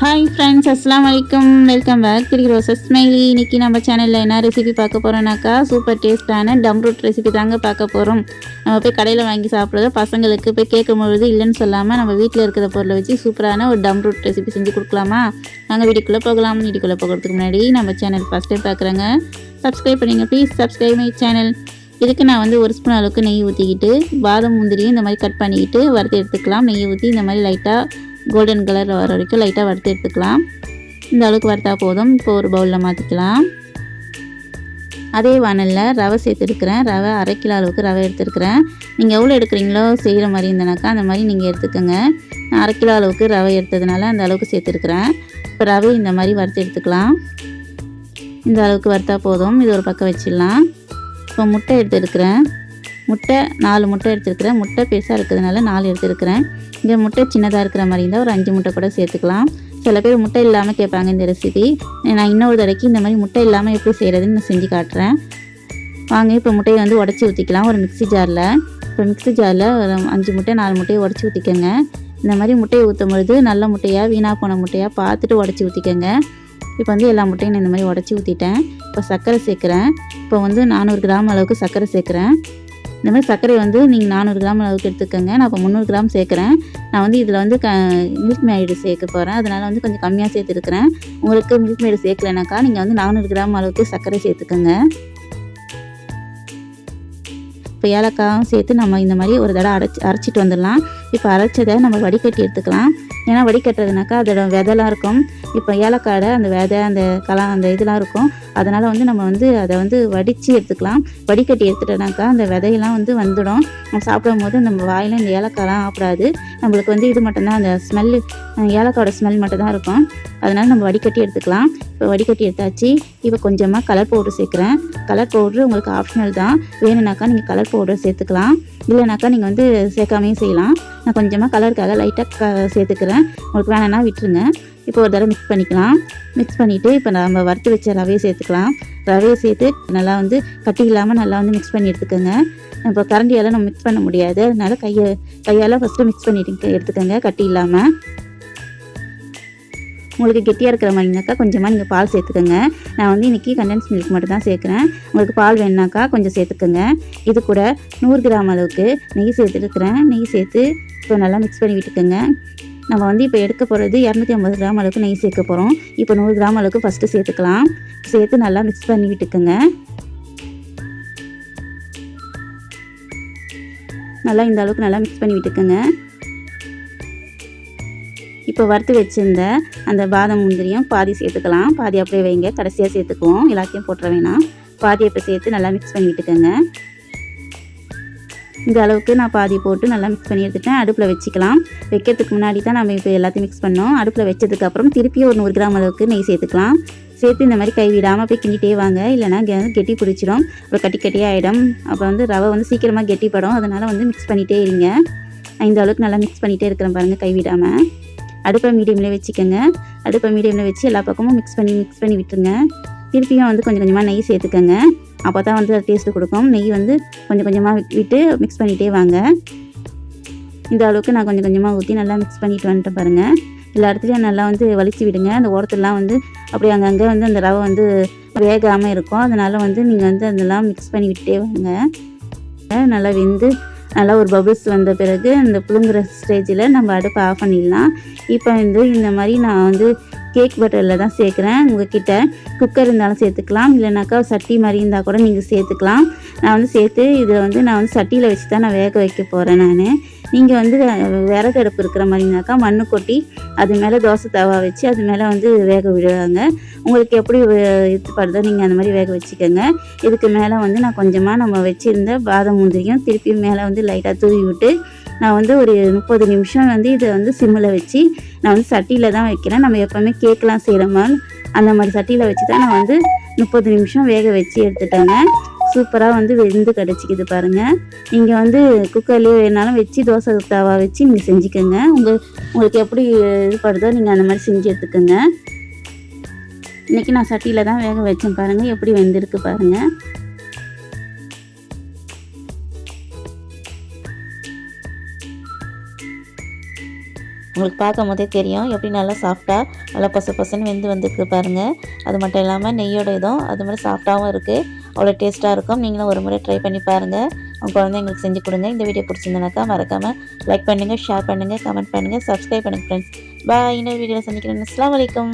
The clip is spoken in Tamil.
ஹாய் ஃப்ரெண்ட்ஸ் அஸ்லாம் வலைக்கம் welcome back Thiru Roses Smiley இன்றைக்கி நம்ம சேனலில் என்ன ரெசிபி பார்க்க போகிறோம்னாக்கா சூப்பர் டேஸ்ட்டான டம் ரூட் ரெசிபி தாங்க பார்க்க போகிறோம் நம்ம போய் கடையில் வாங்கி சாப்பிட்றத பசங்களுக்கு போய் கேட்கும் பொழுது இல்லைன்னு சொல்லாமல் நம்ம வீட்டில் இருக்கிற பொருளை வச்சு சூப்பரான ஒரு டம் ரூட் ரெசிபி செஞ்சு கொடுக்கலாமா? நாங்கள் வீட்டுக்குள்ளே போகலாம். வீட்டுக்குள்ளே போகிறதுக்கு முன்னாடி நம்ம சேனல் ஃபஸ்ட் டைம் பார்க்குறேங்க. சப்ஸ்கிரைப் பண்ணிங்க. ப்ளீஸ் சப்ஸ்கிரைப் மை சேனல் இதுக்கு நான் வந்து ஒரு ஸ்பூன் அளவுக்கு நெய் ஊற்றிக்கிட்டு பாதம் முந்திரியும் இந்த மாதிரி கட் பண்ணிக்கிட்டு வறுத்து எடுத்துக்கலாம். நெய் ஊற்றி இந்த மாதிரி லைட்டாக கோல்டன் கலர் வர வரைக்கும் லைட்டாக வறுத்து எடுத்துக்கலாம். இந்த அளவுக்கு வறுத்தா போதும். இப்போ ஒரு பவுலில் மாற்றிக்கலாம் அதே வானலில் ரவை சேர்த்துருக்குறேன் ரவை அரை கிலோ அளவுக்கு ரவை எடுத்துருக்குறேன். நீங்கள் எவ்வளோ எடுக்கிறீங்களோ செய்கிற மாதிரி இருந்தனாக்கா அந்த மாதிரி நீங்கள் எடுத்துக்கோங்க. நான் அரை கிலோ அளவுக்கு ரவை எடுத்ததுனால அந்த அளவுக்கு சேர்த்துருக்குறேன். இப்போ ரவை இந்த மாதிரி வறுத்து எடுத்துக்கலாம். இந்த அளவுக்கு வறுத்தா போதும். இது ஒரு பக்கம் வச்சிடலாம். இப்போ முட்டை எடுத்துருக்குறேன் முட்டை நாலு முட்டை எடுத்துருக்குறேன். முட்டை பெருசாக இருக்கிறதுனால நாலு எடுத்துருக்கிறேன். இந்த முட்டை சின்னதாக இருக்கிற மாதிரி இருந்தால் ஒரு அஞ்சு முட்டை கூட சேர்த்துக்கலாம். சில பேர் முட்டை இல்லாமல் கேட்பாங்க இந்த ரெசிபி நான் இன்னொரு தடவைக்கு இந்த மாதிரி முட்டை இல்லாமல் எப்படி செய்கிறதுன்னு நான் செஞ்சு காட்டுறேன். வாங்க இப்போ முட்டையை வந்து உடச்சி ஊற்றிக்கலாம் ஒரு மிக்ஸி ஜாரில் இப்போ மிக்ஸி ஜாரில் ஒரு அஞ்சு முட்டை நாலு முட்டையை உடச்சி ஊற்றிக்கோங்க இந்த மாதிரி முட்டையை ஊற்றும் பொழுது நல்ல முட்டையாக வீணாக போன முட்டையாக பார்த்துட்டு உடச்சி ஊற்றிக்கோங்க இப்போ வந்து எல்லா முட்டையும் நான் இந்த மாதிரி உடச்சி ஊற்றிட்டேன் இப்போ சர்க்கரை சேர்க்குறேன். இப்போ வந்து நானூறு கிராம் அளவுக்கு சர்க்கரை சேர்க்குறேன். இந்த மாதிரி சர்க்கரை வந்து நீங்கள் நானூறு கிராம் அளவுக்கு எடுத்துக்கோங்க. நான் இப்போ முந்நூறு கிராம் சேர்க்குறேன். நான் வந்து இதில் வந்து க மில்க் மேடு சேர்க்க போகிறேன் அதனால் வந்து கொஞ்சம் கம்மியாக சேர்த்துருக்குறேன். உங்களுக்கு மில்க் மேடு சேர்க்கலைனாக்கா நீங்கள் வந்து நானூறு கிராம் அளவுக்கு சர்க்கரை சேர்த்துக்கோங்க. இப்போ ஏலக்காயும் சேர்த்து நம்ம இந்த மாதிரி ஒரு தடவை அரைச்சி அரைச்சிட்டு வந்துடலாம். இப்போ அரைச்சதை நம்ம வடிகட்டி எடுத்துக்கலாம். ஏன்னா வடிகட்டுறதுனாக்கா அதோட விதைலாம் இருக்கும். இப்போ ஏலக்காடை அந்த விதை அந்த கலா அந்த இதெல்லாம் இருக்கும். அதனால் வந்து நம்ம வந்து அதை வந்து வடித்து எடுத்துக்கலாம். வடிகட்டி எடுத்துட்டோனாக்கா அந்த விதையெல்லாம் வந்து வந்துடும். நம்ம சாப்பிடும் போது நம்ம வாயில் இந்த ஏலக்காய்லாம் ஆப்பிடாது நம்மளுக்கு வந்து இது மட்டும்தான் அந்த ஸ்மெல்லு ஏலக்காயோட ஸ்மெல் மட்டும்தான் இருக்கும். அதனால் நம்ம வடிகட்டி எடுத்துக்கலாம். இப்போ வடிகட்டி எடுத்தாச்சு. இப்போ கொஞ்சமாக கலர் பவுடர் சேர்க்குறேன். கலர் பவுட்ரு உங்களுக்கு ஆப்ஷனல் தான். வேணும்னாக்கா நீங்கள் கலர் பவுடர் சேர்த்துக்கலாம். இல்லைனாக்கா நீங்கள் வந்து சேர்க்காமையும் செய்யலாம். நான் கொஞ்சமாக கலருக்காக லைட்டாக க சேர்த்துக்கிறேன். உங்களுக்கு வேணும்னா விட்டுருங்க. இப்போ ஒரு தடவை மிக்ஸ் பண்ணிக்கலாம். மிக்ஸ் பண்ணிவிட்டு இப்போ நம்ம வறுத்து வச்ச ரவையை சேர்த்துக்கலாம். ரவையை சேர்த்து நல்லா வந்து கட்டி இல்லாமல் நல்லா வந்து மிக்ஸ் பண்ணி எடுத்துக்கோங்க. இப்போ கரண்டியால் நம்ம மிக்ஸ் பண்ண முடியாது. அதனால் கையை கையால் ஃபஸ்ட்டு மிக்ஸ் பண்ணிட்டு எடுத்துக்கோங்க. கட்டி இல்லாமல் உங்களுக்கு கெட்டியாக இருக்கிற மாதிரினாக்கா கொஞ்சமாக நீங்கள் பால் சேர்த்துக்கோங்க. நான் வந்து இன்றைக்கி கண்டென்ஸ் மில்க் மட்டும் தான் சேர்க்குறேன். உங்களுக்கு பால் வேணுனாக்கா கொஞ்சம் சேர்த்துக்கோங்க. இது கூட நூறு கிராம் அளவுக்கு நெய் சேர்த்துருக்குறேன். நெய் சேர்த்து இப்போ நல்லா மிக்ஸ் பண்ணி விட்டுக்கோங்க. நம்ம வந்து இப்போ எடுக்க போகிறது இரநூத்தி ஐம்பது கிராம் அளவுக்கு நெய் சேர்க்க போகிறோம் இப்போ நூறு கிராம் அளவுக்கு ஃபஸ்ட்டு சேர்த்துக்கலாம். சேர்த்து நல்லா மிக்ஸ் பண்ணி விட்டுக்கோங்க. நல்லா இந்த அளவுக்கு நல்லா மிக்ஸ் பண்ணி விட்டுக்கோங்க. இப்போ வறுத்து வச்சிருந்த அந்த பாதாம் முந்திரியும் பாதி சேர்த்துக்கலாம். பாதி அப்படியே வைங்க. கடைசியாக சேர்த்துக்குவோம். எல்லாத்தையும் போட்டுற வேணாம். பாதி இப்போ சேர்த்து நல்லா மிக்ஸ் பண்ணி விட்டுக்கோங்க இந்த அளவுக்கு நான் பாதி போட்டு நல்லா மிக்ஸ் பண்ணி எடுத்துட்டேன். அடுப்பில் வச்சுக்கலாம். வைக்கிறதுக்கு முன்னாடி தான் நம்ம இப்போ எல்லாத்தையும் மிக்ஸ் பண்ணோம். அடுப்பில் வச்சதுக்கப்புறம் திருப்பியும் ஒரு நூறு கிராம் அளவுக்கு நெய் சேர்த்துக்கலாம். சேர்த்து இந்த மாதிரி கை விடாமல் போய் கிண்டிகிட்டே வாங்க. இல்லைனா கெட்டி பிடிச்சிடும். அப்புறம் கட்டி கட்டியாக ஆகிடும் அப்புறம் வந்து ரவை வந்து சீக்கிரமாக கெட்டிப்படும். அதனால் வந்து மிக்ஸ் பண்ணிகிட்டே இருங்க. இந்த அளவுக்கு நல்லா மிக்ஸ் பண்ணிகிட்டே இருக்கிறேன் பாருங்கள் கை விடாமல் அடுப்பை மீடியமில் வச்சுக்கோங்க. அடுப்பை மீடியமில் வச்சு எல்லா பக்கமும் மிக்ஸ் பண்ணி மிக்ஸ் பண்ணி விட்டுருங்க. திருப்பியும் வந்து கொஞ்சம் கொஞ்சமாக நெய் சேர்த்துக்கோங்க. அப்போ தான் வந்து அது டேஸ்ட்டு கொடுக்கும். நெய் வந்து கொஞ்சம் கொஞ்சமாக விட்டு மிக்ஸ் பண்ணிகிட்டே வாங்க. இந்த அளவுக்கு நான் கொஞ்சம் கொஞ்சமாக ஊற்றி நல்லா மிக்ஸ் பண்ணிட்டு வந்துட்டேன் பாருங்கள் எல்லா இடத்துலையும் நல்லா வந்து வலிச்சு விடுங்க. அந்த ஓரத்துலலாம் வந்து அப்படி அங்கங்கே வந்து அந்த ரவை வந்து வேகாமல் இருக்கும். அதனால் வந்து நீங்கள் வந்து அதெல்லாம் மிக்ஸ் பண்ணி விட்டே வாங்க. நல்லா வெந்து நல்லா ஒரு பபுள்ஸ் வந்த பிறகு அந்த புழுங்குற ஸ்டேஜில் நம்ம அடுப்பை ஆஃப் பண்ணிடலாம். இப்போ வந்து இந்த மாதிரி நான் வந்து கேக் பட்டரில் தான் சேர்க்குறேன். உங்ககிட்ட குக்கர் இருந்தாலும் சேர்த்துக்கலாம். இல்லைனாக்கா சட்டி மாதிரி இருந்தால் கூட நீங்கள் சேர்த்துக்கலாம். நான் வந்து சேர்த்து இதை வந்து நான் வந்து சட்டியில் வச்சு தான் நான் வேக வைக்க போகிறேன் நான். நீங்கள் வந்து விறகு அடுப்பு இருக்கிற மாதிரினாக்கா மண்ணு கொட்டி அது மேலே தோசை தவா வச்சு அது மேலே வந்து வேக விடுவாங்க. உங்களுக்கு எப்படி இது படுதோ நீங்கள் அந்த மாதிரி வேக வச்சுக்கோங்க. இதுக்கு மேலே வந்து நான் கொஞ்சமாக நம்ம வச்சுருந்த பாதம் முந்திரியும் திருப்பியும் மேலே வந்து லைட்டாக தூவி விட்டு நான் வந்து ஒரு முப்பது நிமிஷம் வந்து இதை வந்து சிம்மில் வச்சு நான் வந்து சட்டியில் தான் வைக்கிறேன். நம்ம எப்போவுமே கேக்கெலாம் செய்கிற மாதிரி அந்த மாதிரி சட்டியில் வச்சு தான் நான் வந்து முப்பது நிமிஷம் வேக வச்சு எடுத்துட்டேங்க. சூப்பராக வந்து வெந்து கிடச்சிக்குது பாருங்கள் நீங்கள் வந்து குக்கர்லேயே வேணாலும் வச்சு தோசை தவா வச்சு நீங்கள் செஞ்சுக்கோங்க. உங்கள் உங்களுக்கு எப்படி இதுபடுதோ நீங்கள் அந்த மாதிரி செஞ்சு எடுத்துக்கோங்க. இன்றைக்கி நான் சட்டியில் தான் வேக வச்சேன் பாருங்கள் எப்படி வெந்திருக்கு பாருங்கள் உங்களுக்கு பார்க்கும் போதே தெரியும். எப்படி நல்லா சாஃப்டாக நல்லா பசு பசுன்னு வெந்து வந்துருக்கு பாருங்கள் அது மட்டும் இல்லாமல் நெய்யோட இதுவும் அது மாதிரி சாஃப்டாகவும் இருக்குது அவ்வளோ டேஸ்ட்டாக இருக்கும். நீங்களும் ஒரு முறை ட்ரை பண்ணி பாருங்கள் உங்கள் குழந்தைங்களுக்கு செஞ்சு கொடுங்க. இந்த வீடியோ பிடிச்சிருந்தனாக்கா மறக்காமல் லைக் பண்ணுங்கள் ஷேர் பண்ணுங்கள் கமெண்ட் பண்ணுங்கள் சப்ஸ்கிரைப் பண்ணுங்கள் ஃப்ரெண்ட்ஸ் பாய் இன்னொரு வீடியோவில் சந்திக்கிறேன். அஸ்லாம் வலைக்கம்